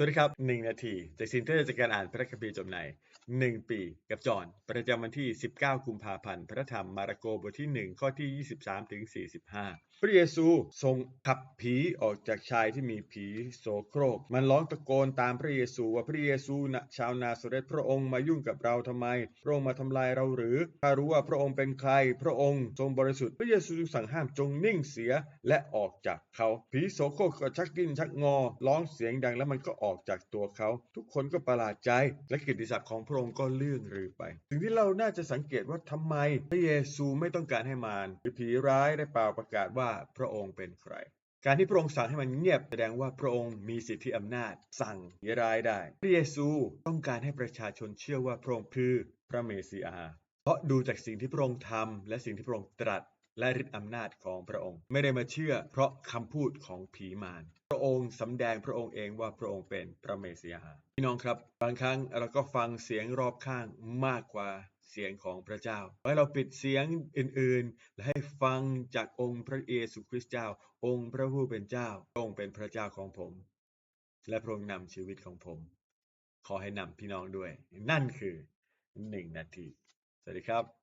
สวัสดีครับหนึ่งนาที จากสิ่งที่เราจะการอ่านพระคัมภีร์จบในหนึ่งปีกับจอนประจำวันที่ 19 กุมภาพันธ์ พระธรรมมาระโกบทที่ 1 ข้อที่ 23 ถึง 45 พระเยซูทรงขับผีออกจากชายที่มีผีโสโครก มันร้องตะโกนตามพระเยซูว่าพระเยซูนะชาวนาซาเรตพระองค์มายุ่งกับเราทำไม พระองค์มาทำลายเราหรือ ถ้ารู้ว่าพระองค์เป็นใคร พระองค์ทรงบริสุทธิ์ พระเยซูสั่งห้ามจงนิ่งเสียและออกจากเขา ผีโสโครกก็ชักดิ้นชักงอ ร้องเสียงดังแล้วมันก็ออกอกจากตัวเขา ทุกคนก็ประหลาดใจ และกิตติศัพท์ของพระองค์ก็เลื่องลือไปสิ่งที่เราน่าจะสังเกตว่าทำไม พระเยซูไม่ต้องการให้มารหรือผีร้ายได้เป่าประกาศว่าพระองค์เป็นใครการที่พระองค์สั่งให้มันเงียบแสดงว่าพระองค์มีสิทธิอำนาจ สั่งผีร้ายได้ พระเยซูต้องการให้ประชาชนเชื่อว่าพระองค์คือพระเมสสิอาห์เพราะดูจากสิ่งที่พระองค์ทำและสิ่งที่พระองค์ตรัส และฤทธิอำนาจของพระองค์ ไม่ได้มาเชื่อเพราะคำพูดของผีมาร พระองค์สำแดงพระองค์เองว่าพระองค์เป็นพระเมสสิอาพี่น้องครับ บางครั้งเราก็ฟังเสียงรอบข้างมากกว่าเสียงของพระเจ้าให้เราปิดเสียงอื่นๆ และให้ฟังจากองค์พระเยซูคริสต์เจ้า องค์พระผู้เป็นเจ้าองค์เป็นพระเจ้าของผม และพระองค์นำชีวิตของผม ขอให้นำพี่น้องด้วย นั่นคือหนึ่งนาที สวัสดีครับ